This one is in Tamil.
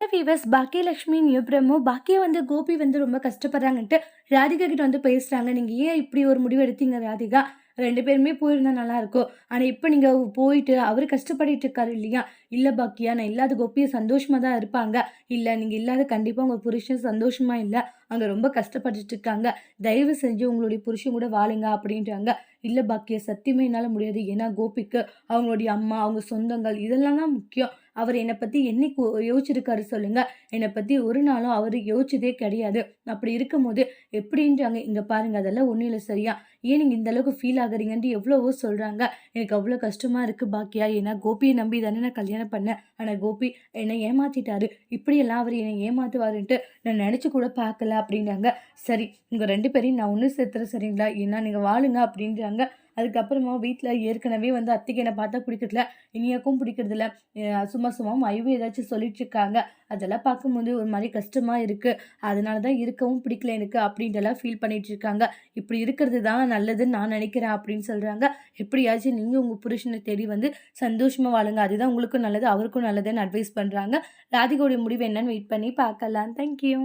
ஃபீவர்ஸ் பாக்கியலட்சுமி பிரம்மு பாக்கியா வந்து கோபி வந்து ரொம்ப கஷ்டப்படுறாங்கன்ட்டு ராதிகா கிட்ட வந்து பேசுகிறாங்க நீங்கள் ஏன் இப்படி ஒரு முடிவு எடுத்தீங்க ராதிகா? ரெண்டு பேருமே போயிருந்தா நல்லா இருக்கும் ஆனால் இப்போ நீங்கள் போயிட்டு அவர் கஷ்டப்பட்டுட்டு இருக்காரு இல்லையா? இல்லை பாக்கியா நான் இல்லாத கோப்பியை சந்தோஷமாக தான் இருப்பாங்க. இல்லை நீங்கள் இல்லாத கண்டிப்பாக உங்கள் புருஷன் சந்தோஷமாக இல்லை. அங்கே ரொம்ப கஷ்டப்பட்டுட்டு இருக்காங்க தயவு செஞ்சு உங்களுடைய புருஷன் கூட வாழுங்க அப்படின்றாங்க. இல்லை பாக்கியா சத்தியமே என்னால் முடியாது. ஏன்னா கோபிக்கு அவங்களுடைய அம்மா அவங்க சொந்தங்கள் இதெல்லாம் தான் முக்கியம். அவர் என்னை பற்றி என்னைக்கு யோசிச்சிருக்காரு சொல்லுங்க. என்னை பற்றி ஒரு நாளும் அவர் யோசிச்சதே கிடையாது. அப்படி இருக்கும்போது எப்படின்றாங்க இங்கே பாருங்க அதெல்லாம் ஒன்றும் இல்லை சரியா. ஏன் நீங்கள் இந்த அளவுக்கு ஃபீல் ஆகுறீங்கன்ட்டு எவ்வளவோ சொல்கிறாங்க எனக்கு அவ்வளோ கஷ்டமாக இருக்குது பாக்கியா. ஏன்னா கோபியை நம்பி தானே நான் கல்யாணம் பண்ணேன். ஆனால் கோபி என்னை ஏமாற்றிட்டாரு இப்படியெல்லாம் அவர் என்னை ஏமாற்றுவாருன்ட்டு நான் நினச்சி கூட பார்க்கல அப்படின்றாங்க சரி உங்கள் ரெண்டு பேரையும் நான் ஒன்று சேர்த்துறேன் சரிங்களா? ஏன்னா நீங்கள் வாழுங்க அப்படின்றாங்க. அதுக்கப்புறமா வீட்டில் ஏற்கனவே வந்து அத்தைக்கு என்னை பார்த்தா பிடிக்கிறதுல இனியாக்கும் பிடிக்கிறதில்ல. சும்மா சும்மா மைவு ஏதாச்சும் சொல்லிட்டு இருக்காங்க. அதெல்லாம் பார்க்கும்போது ஒரு மாதிரி கஷ்டமாக இருக்குது அதனால தான் இருக்கவும் பிடிக்கல எனக்கு அப்படின்ட்டுலாம் ஃபீல் பண்ணிட்டு இருக்காங்க. இப்படி இருக்கிறது தான் நல்லதுன்னு நான் நினைக்கிறேன் அப்படின்னு சொல்கிறாங்க எப்படியாச்சும் நீங்கள் உங்கள் புருஷனை தேடி வந்து சந்தோஷமாக வாழுங்க. அதுதான் உங்களுக்கும் நல்லது அவருக்கும் நல்லதுன்னு அட்வைஸ் பண்ணுறாங்க ராதிகாவுடைய முடிவு என்னன்னு வெயிட் பண்ணி பார்க்கலாம். தேங்க்யூ